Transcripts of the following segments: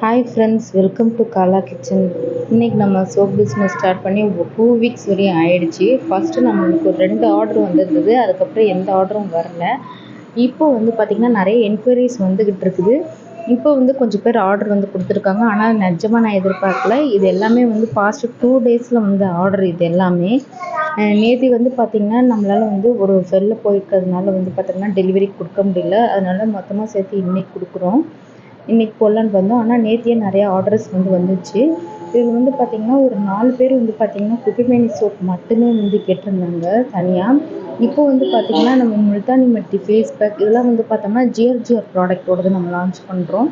Hi friends welcome to Kala kitchen இன்றைக்கி நம்ம soap business start பண்ணி டூ வீக்ஸ் வரையும் ஆயிடுச்சு. ஃபஸ்ட்டு நம்மளுக்கு ஒரு ரெண்டு ஆர்டர் வந்திருந்தது. அதுக்கப்புறம் எந்த ஆர்டரும் வரல. இப்போ வந்து பார்த்திங்கன்னா நிறைய என்கொயரிஸ் வந்துக்கிட்டு இருக்குது. இப்போ வந்து கொஞ்சம் பேர் ஆர்டர் வந்து கொடுத்துருக்காங்க. ஆனால் நிஜமாக நான் எதிர்பார்க்கல. இது எல்லாமே வந்து பாஸ்ட்டு டூ டேஸில் வந்த ஆர்டர் இது எல்லாமே. நேற்று வந்து பார்த்திங்கன்னா நம்மளால் வந்து ஒரு வெளில போயிருக்கிறதுனால வந்து பார்த்திங்கன்னா டெலிவரி கொடுக்க முடியல. அதனால் மொத்தமாக சேர்த்து இன்றைக்கி கொடுக்குறோம். இன்றைக்கி போடலான்னு வந்தோம். ஆனால் நேற்றியே நிறையா ஆர்டர்ஸ் வந்து வந்துச்சு. இதில் வந்து பார்த்திங்கன்னா ஒரு நாலு பேர் வந்து பார்த்திங்கன்னா குப்பைமேனி சோப் மட்டுமே வந்து கேட்டிருந்தாங்க தனியாக இப்போ வந்து பார்த்திங்கன்னா நம்ம முல்தானி மட்டி ஃபேஸ் பேக் இதெல்லாம் வந்து பார்த்தோம்னா ஜிஆர்ஜிஆர் ப்ராடக்டோடது நம்ம லான்ச் பண்ணுறோம்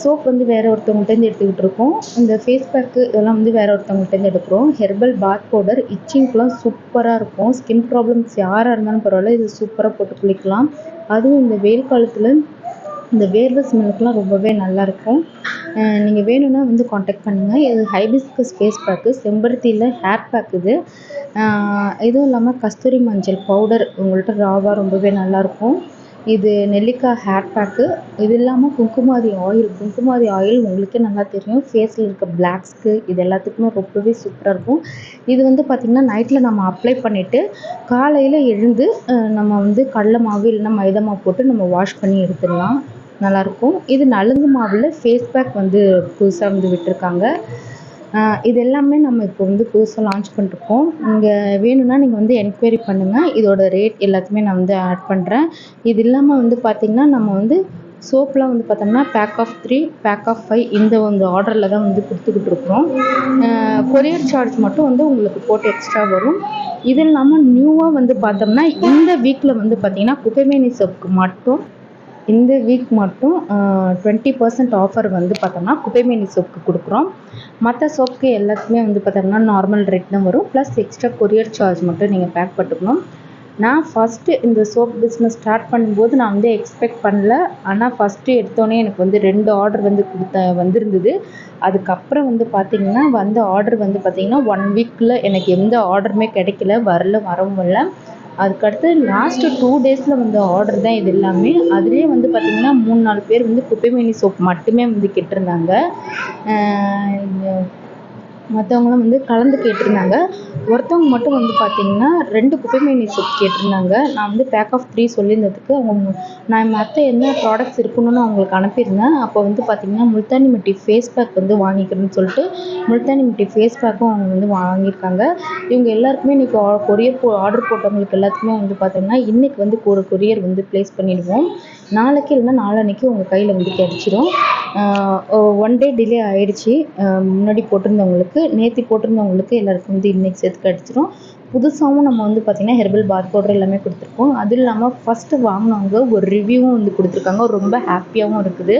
சோப் வந்து வேறு ஒருத்தவங்கள்ட்டேருந்து எடுத்துக்கிட்டு இருக்கோம். இந்த ஃபேஸ் பேக்கு இதெல்லாம் வந்து வேறு ஒருத்தவங்கள்ட்டேருந்து எடுக்கிறோம். ஹெர்பல் பாத் பவுடர் இச்சிங்க்கெலாம் சூப்பராக இருக்கும். ஸ்கின் ப்ராப்ளம்ஸ் யாராக இருந்தாலும் பரவாயில்ல இது சூப்பராக போட்டு குளிக்கலாம் அதுவும் இந்த வெயில் காலத்தில் இந்த வேர்வை ஸ்மெல்லுக்குலாம் ரொம்பவே நல்லாயிருக்கும் நீங்கள் வேணும்னா வந்து காண்டாக்ட் பண்ணுங்கள் இது ஹைபிஸ்கஸ் ஃபேஸ் பேக்கு செம்பருத்தியில் ஹேர் பேக் இது. இதுவும் இல்லாமல் கஸ்தூரி மஞ்சள் பவுடர் உங்கள்கிட்ட ராவாக ரொம்பவே நல்லாயிருக்கும். இது நெல்லிக்காய் ஹேர் பேக்கு இது இல்லாமல் குங்குமாதி ஆயில் குங்குமாதி ஆயில் உங்களுக்கே நல்லா தெரியும். ஃபேஸில் இருக்க பிளாக்ஸ்க்கு இது எல்லாத்துக்குமே ரொம்பவே சூப்பராக இருக்கும். இது வந்து பார்த்திங்கன்னா நைட்டில் நம்ம அப்ளை பண்ணிவிட்டு காலையில் எழுந்து நம்ம வந்து கடல மாவு இல்லைன்னா மைதா மாவு போட்டு நம்ம வாஷ் பண்ணி எடுத்துடலாம். நல்லாயிருக்கும். இது நலுங்கு மாவில் ஃபேஸ் பேக் வந்து புதுசாக வந்து விட்டிருக்காங்க. இது எல்லாமே நம்ம இப்போ வந்து புதுசாக லான்ச் பண்ணிருக்கோம். இங்கே வேணும்னா நீங்கள் வந்து என்கொயரி பண்ணுங்கள் இதோட ரேட் எல்லாத்தையுமே நான் வந்து ஆட் பண்ணுறேன் இது இல்லாமல் வந்து பார்த்திங்கன்னா நம்ம வந்து சோப்லாம் வந்து பார்த்தோம்னா pack of three pack of five இந்த வந்து ஆர்டரில் தான் வந்து கொடுத்துக்கிட்டு இருக்கிறோம். கொரியர் சார்ஜ் மட்டும் வந்து உங்களுக்கு போட்டு எக்ஸ்ட்ரா வரும். இது இல்லாமல் நியூவாக வந்து பார்த்தோம்னா இந்த வீக்கில் வந்து பார்த்திங்கன்னா குப்பைமேனி சோப்புக்கு மட்டும் இந்த வீக் மட்டும் டுவெண்ட்டி பர்சன்ட் ஆஃபர் வந்து பார்த்தோம்னா குப்பைமேனி சோப்புக்கு கொடுக்குறோம். மற்ற சோப்புக்கு எல்லாத்துக்குமே வந்து பார்த்தோம்னா நார்மல் ரேட் தான் வரும். ப்ளஸ் எக்ஸ்ட்ரா கொரியர் சார்ஜ் மட்டும் நீங்கள் பேக் பண்ணிக்கணும். நான் ஃபஸ்ட்டு இந்த சோப் பிஸ்னஸ் ஸ்டார்ட் பண்ணும்போது நான் வந்து எக்ஸ்பெக்ட் பண்ணல. ஆனால் ஃபஸ்ட்டு எடுத்தோடனே எனக்கு வந்து ரெண்டு ஆர்டர் வந்து கொடுத்த வந்திருந்தது. அதுக்கப்புறம் வந்து பார்த்திங்கன்னா வந்த ஆர்டர் வந்து பார்த்திங்கன்னா ஒன் வீக்கில் எனக்கு எந்த ஆர்டருமே கிடைக்கல. வரல வரவும் இல்லை. அதுக்கடுத்து லாஸ்ட்டு டூ டேஸில் வந்த ஆர்டர் தான் இது எல்லாமே. அதுலேயே வந்து பார்த்திங்கன்னா மூணு நாலு பேர் வந்து குப்பைமேனி சோப் மட்டுமே வந்து கேட்டிருந்தாங்க. மற்றவங்களும் வந்து கலந்து கேட்டிருந்தாங்க. ஒருத்தவங்க மட்டும் வந்து பார்த்திங்கன்னா ரெண்டு குப்பைமேனி சோப் கேட்டிருந்தாங்க. நான் வந்து பேக் ஆஃப் த்ரீ சொல்லியிருந்ததுக்கு அவங்க நான் மற்ற என்ன ப்ராடக்ட்ஸ் இருக்கணும்னு அவங்களுக்கு அனுப்பியிருந்தேன். அப்போ வந்து பார்த்திங்கன்னா முல்தானி மிட்டி ஃபேஸ் பேக் வந்து வாங்கிக்கிறேன்னு சொல்லிட்டு முல்தானி மிட்டி ஃபேஸ் பேக்கும் அவங்க வந்து வாங்கியிருக்காங்க. இவங்க எல்லாருக்குமே இன்றைக்கி கொரியர் போ ஆர்டர் போட்டவங்களுக்கு எல்லாத்துக்குமே வந்து பார்த்தோம்னா இன்றைக்கி வந்து ஒரு கொரியர் வந்து ப்ளேஸ் பண்ணிடுவோம். நாளைக்கு இல்லைன்னா நாளான்னைக்கு உங்கள் கையில் வந்து கிடச்சிரும். ஒன் டே டிலே ஆகிடுச்சி முன்னாடி போட்டிருந்தவங்களுக்கு. நேற்று போட்டிருந்தவங்களுக்கு எல்லாருக்கும் வந்து இன்றைக்கி சேர்த்து கிடச்சிரும். புதுசாகவும் நம்ம வந்து பார்த்திங்கன்னா ஹெர்பல் பாத் பவுடர் எல்லாமே கொடுத்துருக்கோம். அதுவும் இல்லாமல் ஃபஸ்ட்டு வாங்கினவங்க ஒரு ரிவ்யூவும் வந்து கொடுத்துருக்காங்க. ரொம்ப ஹாப்பியாகவும் இருக்குது.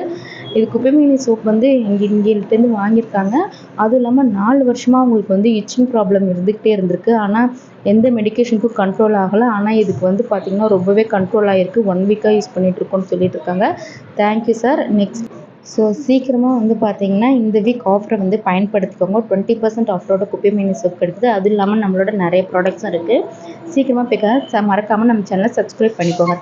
இது குப்பைமேனி சோப் வந்து இங்கே இங்கேருந்து வாங்கியிருக்காங்க. அதுவும் இல்லாமல் நாலு வருஷமாக அவங்களுக்கு வந்து இச்சிங் ப்ராப்ளம் இருந்துக்கிட்டே இருந்திருக்கு. ஆனால் எந்த மெடிக்கேஷனுக்கும் கண்ட்ரோல் ஆகலை. ஆனால் இதுக்கு வந்து பார்த்திங்கன்னா ரொம்பவே கண்ட்ரோல் ஆகிருக்கு ஒன் வீக்காக யூஸ் பண்ணிகிட்ருக்கோன்னு சொல்லிட்டு இருக்காங்க. தேங்க்யூ சார் நெக்ஸ்ட் ஸோ சீக்கிரமாக வந்து பார்த்தீங்கன்னா இந்த வீக் ஆஃபரை வந்து பயன்படுத்திக்கோங்க. டுவெண்ட்டி பர்சன்ட் ஆஃபரோட குப்பை மீன் சோப் கிடைக்குது. அதுவும் இல்லாமல் நம்மளோட நிறைய ப்ராடக்ட்ஸும் இருக்குது சீக்கிரமாக பிக்க மறக்காமல் நம்ம சேனலை சப்ஸ்கிரைப் பண்ணிக்கோங்க.